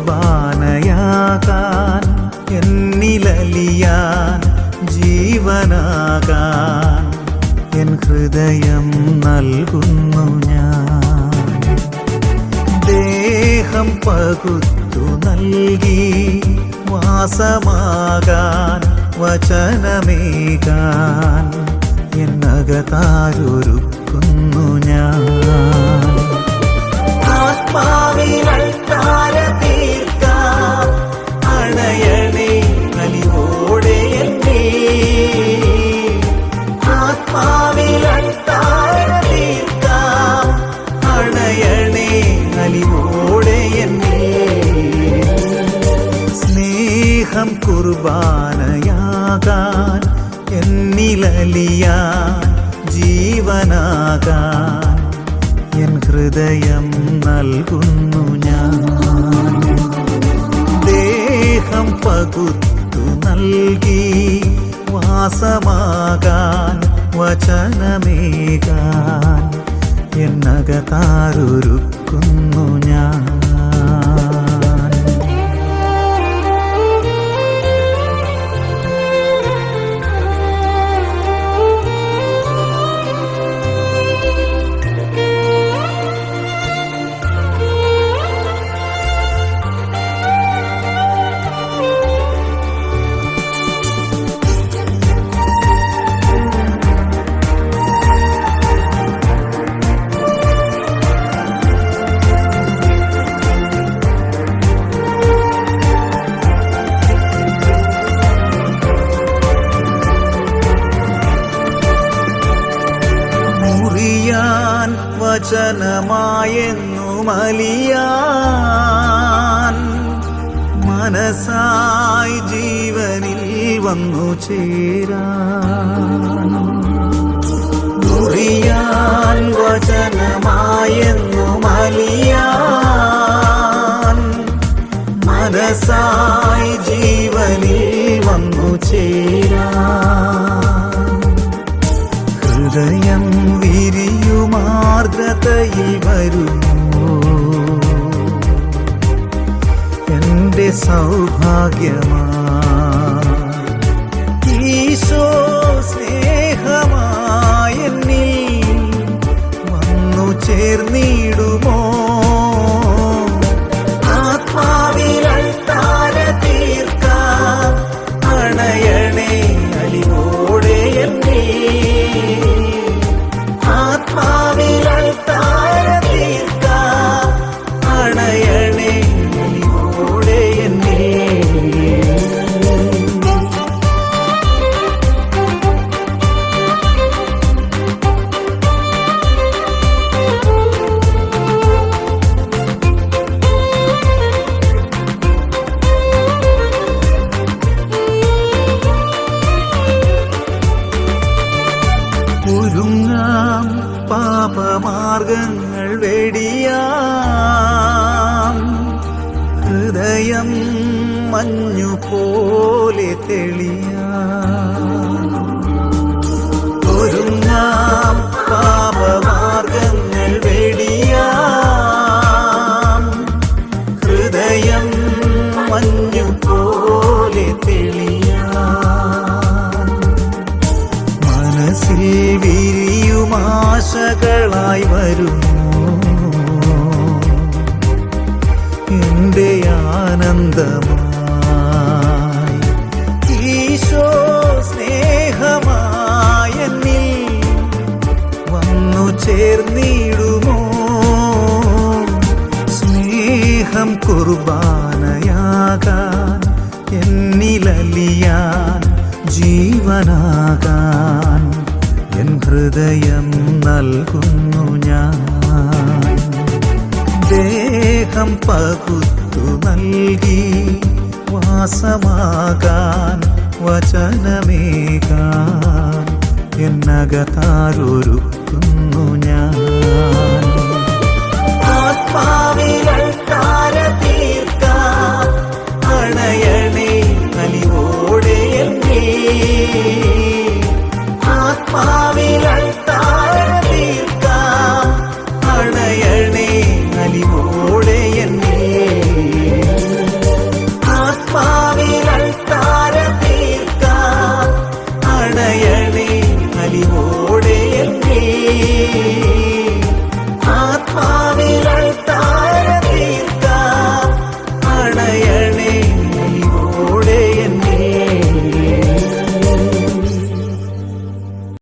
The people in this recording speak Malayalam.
കുർബാനയാകാൻ എന്നിലലിയാൻ ജീവനാകാൻ എൻ ഹൃദയം നൽകുന്നു ഞാൻ. ദേഹം പകുത്തു നൽകി വാസമാകാൻ വചനമേകാൻ എന്നകതാരൊരുക്കുന്നു ഞാൻ. സ്നേഹം കുർബാനയാകാൻ എന്നിലലിയാൻ ജീവനാകാൻ എൻ ഹൃദയം നൽകുന്നു ഞാൻ. ദേഹം പകുത്തു നൽകി വാസമാകാൻ വചനമേകാൻ എന്നകതാരൊരുക്കുന്നു ഞാൻ. വചനമായെന്നു മലിയാൻ മനസായി ജീവനിൽ വന്നു ചേരാൻ. സൗഭാഗ്യമാ. ഈശോ സ്നേഹമായെന്നിൽ വന്നു ചേർന്നിടുമോ? ആത്മാവിരൾ പാപമാർഗങ്ങൾ വെടിയാം. ഹൃദയം മഞ്ഞു പോലെ തെളിയാം. ആനന്ദമായി. ഈശോ സ്നേഹമായെന്നിൽ വന്നു ചേർന്നിടുമോ? സ്നേഹം കുർബാനയാകാൻ എന്നിലലിയാൻ ജീവനാകാൻ എൻ ഹൃദയം നൽകുന്നു ഞാൻ. ദേഹം പകുത്തു നൽകി വാസമാകാൻ വചനമേകാൻ എന്നകതാരൊരുക്കുന്നു